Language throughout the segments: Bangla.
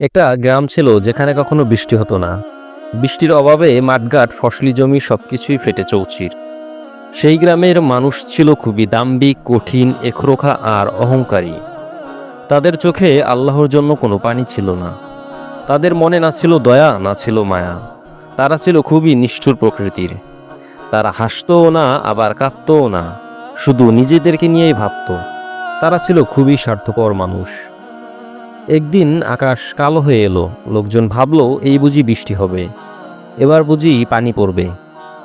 একটা গ্রাম ছিল যেখানে কখনো বৃষ্টি হতো না। বৃষ্টির অভাবে মাঠঘাট, ফসলি জমি সবকিছুই ফেটে চৌচির। সেই গ্রামের মানুষ ছিল খুবই দাম্ভিক, কঠিন একরোখা আর অহংকারী। তাদের চোখে আল্লাহর জন্য কোনো পানি ছিল না। তাদের মনে না ছিল দয়া, না ছিল মায়া। তারা ছিল খুবই নিষ্ঠুর প্রকৃতির। তারা হাসতও না, আবার কাঁদতও না। শুধু নিজেদেরকে নিয়েই ভাবত। তারা ছিল খুবই স্বার্থপর মানুষ। একদিন আকাশ কালো হয়ে এলো। লোকজন ভাবলো, এই বুঝি বৃষ্টি হবে। এবার বুঝি পানি পড়বে।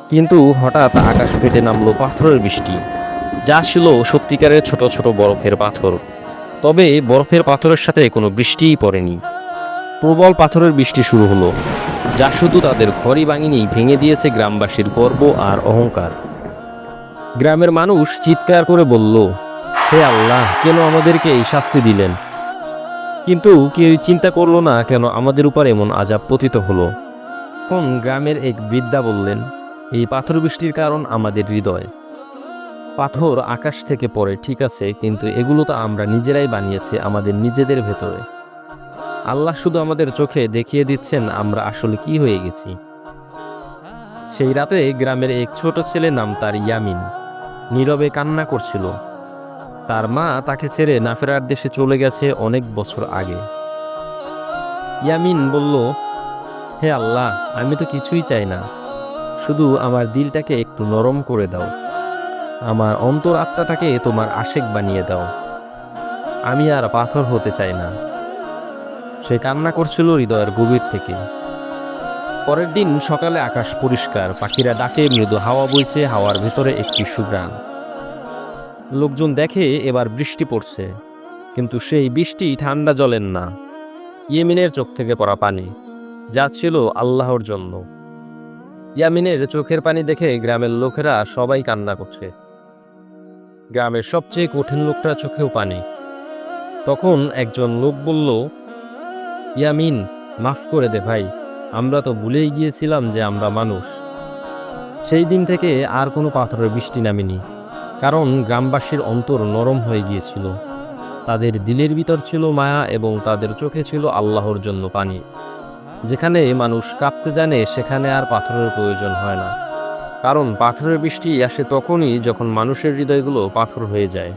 কিন্তু হঠাৎ আকাশ ফেটে নামলো পাথরের বৃষ্টি। যা ছিল সত্যিকারের ছোট ছোট বরফের পাথর। তবে বরফের পাথরের সাথে কোনো বৃষ্টিই পড়েনি। প্রবল পাথরের বৃষ্টি শুরু হলো, যা শুধু তাদের ঘরই ভাঙিনি, ভেঙে দিয়েছে গ্রামবাসীর গর্ব আর অহংকার। গ্রামের মানুষ চিৎকার করে বলল, হে আল্লাহ, কেন আমাদেরকে এই শাস্তি দিলেন? কিন্তু কেউ চিন্তা করল না কেন আমাদের উপর এমন আজাব পতিত হলো। কোন গ্রামের এক বৃদ্ধা বললেন, এই পাথর বৃষ্টির কারণ আমাদের হৃদয়। পাথর আকাশ থেকে পড়ে, ঠিক আছে, কিন্তু এগুলো তো আমরা নিজেরাই বানিয়েছি আমাদের নিজেদের ভেতরে। আল্লাহ শুধু আমাদের চোখে দেখিয়ে দিচ্ছেন আমরা আসলে কি হয়ে গেছি। সেই রাতে গ্রামের এক ছোট ছেলে নাম তার ইয়ামিন নীরবে কান্না করছিল। তার মা তাকে ছেড়ে নাফেরার দেশে চলে গেছে অনেক বছর আগে। ইয়ামিন বলল, হে আল্লাহ, আমি তো কিছুই চাই না। শুধু আমার দিলটাকে একটু নরম করে দাও। আমার অন্তর আত্মাটাকে তোমার আশেক বানিয়ে দাও। আমি আর পাথর হতে চাই না। সে কান্না করছিল হৃদয়ের গভীর থেকে। পরের দিন সকালে আকাশ পরিষ্কার, পাখিরা ডাকে, মৃদু হাওয়া বইছে হাওয়ার ভেতরে একটি সুগ্রাণ লোকজন দেখে এবার বৃষ্টি পড়ছে, কিন্তু সেই বৃষ্টি ঠান্ডা জলের না। ইয়েমিনের চোখ থেকে পড়া পানি, যা ছিল আল্লাহর জন্য। ইয়ামিনের চোখের পানি দেখে গ্রামের লোকেরা সবাই কান্না করছে। গ্রামের সবচেয়ে কঠিন লোকটা চোখেও পানি। তখন একজন লোক বলল, ইয়ামিন, মাফ করে দে ভাই, আমরা তো ভুলেই গিয়েছিলাম যে আমরা মানুষ। সেই দিন থেকে আর কোনো পাথরের বৃষ্টি নামেনি। কারণ গ্রামবাসীর অন্তর নরম হয়ে গিয়েছিল। তাদের দিলের ভিতর ছিল মায়া এবং তাদের চোখে ছিল আল্লাহর জন্য পানি। যেখানে মানুষ কাঁপতে জানে, সেখানে আর পাথরের প্রয়োজন হয় না। কারণ পাথরের বৃষ্টি আসে তখনই যখন মানুষের হৃদয়গুলো পাথর হয়ে যায়।